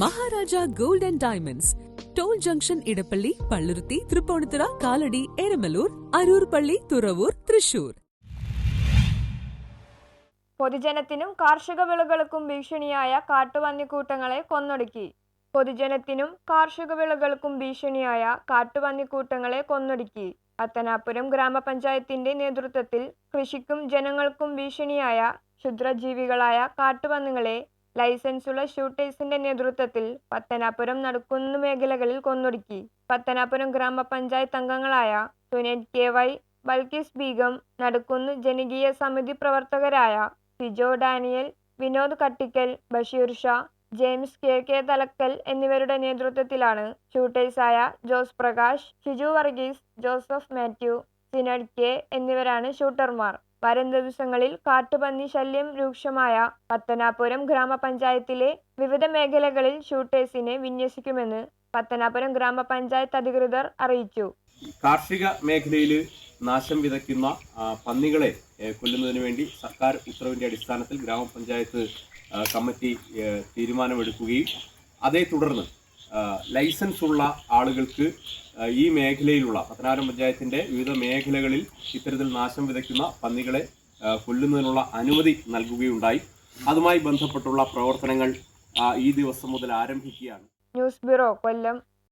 Maharaja gold and diamonds. Toll junction Edappally Palluruthy Tripunithura Kalady Eramalloor Aroor പള്ളി തുറവൂർ തൃശൂർ. പൊതുജനത്തിനും കാർഷിക വിളകൾക്കും ഭീഷണിയായ കാട്ടുപന്നിക്കൂട്ടങ്ങളെ കൊന്നൊടുക്കി. പൊതുജനത്തിനും കാർഷിക വിളകൾക്കും ഭീഷണിയായ കാട്ടുപന്നിക്കൂട്ടങ്ങളെ കൊന്നൊടുക്കി. പത്തനാപുരം ഗ്രാമപഞ്ചായത്തിന്റെ നേതൃത്വത്തിൽ കൃഷിക്കും ജനങ്ങൾക്കും ഭീഷണിയായ ക്ഷുദ്രജീവികളായ കാട്ടുപന്നികളെ ലൈസൻസുള്ള ഷൂട്ടേഴ്സിന്റെ നേതൃത്വത്തിൽ പത്തനാപുരം നടക്കുന്ന മേഖലകളിൽ കൊന്നൊടുക്കി. പത്തനാപുരം ഗ്രാമപഞ്ചായത്ത് അംഗങ്ങളായ സുനേറ്റ് കെ വൈ ബൽക്കിസ് ബീഗം നടക്കുന്ന ജനകീയ സമിതി പ്രവർത്തകരായ സിജോ ഡാനിയൽ വിനോദ് കട്ടിക്കൽ ബഷീർ ഷാ ജെയിംസ് കെ കെ തലക്കൽ എന്നിവരുടെ നേതൃത്വത്തിലാണ് ഷൂട്ടേഴ്സായ ജോസ് പ്രകാശ് ഷിജു വർഗീസ് ജോസഫ് മാത്യു സിനഡ് കെ എന്നിവരാണ് ഷൂട്ടർമാർ. വരും ദിവസങ്ങളിൽ കാട്ടുപന്നി ശല്യം രൂക്ഷമായ പത്തനാപുരം ഗ്രാമപഞ്ചായത്തിലെ വിവിധ മേഖലകളിൽ ഷൂട്ടേഴ്സിനെ വിന്യസിക്കുമെന്ന് പത്തനാപുരം ഗ്രാമപഞ്ചായത്ത് അധികൃതർ അറിയിച്ചു. കാർഷിക മേഖലയിൽ നാശം വിതയ്ക്കുന്ന പന്നികളെ കൊല്ലുന്നതിന് വേണ്ടി സർക്കാർ ഉത്തരവിന്റെ അടിസ്ഥാനത്തിൽ ഗ്രാമപഞ്ചായത്ത് കമ്മിറ്റി തീരുമാനമെടുക്കുകയും അതേ തുടർന്ന് ലൈസൻസ് ഉള്ള ആളുകൾക്ക് ഈ മേഖലയിലുള്ള പത്തനാപുരം പഞ്ചായത്തിന്റെ വിവിധ മേഖലകളിൽ ഇത്തരത്തിൽ നാശം വിതയ്ക്കുന്ന പന്നികളെ കൊല്ലുന്നതിനുള്ള അനുമതി നൽകുകയുണ്ടായി. അതുമായി ബന്ധപ്പെട്ടുള്ള പ്രവർത്തനങ്ങൾ ഈ ദിവസം മുതൽ ആരംഭിക്കുകയാണ്. News bureau Kollam.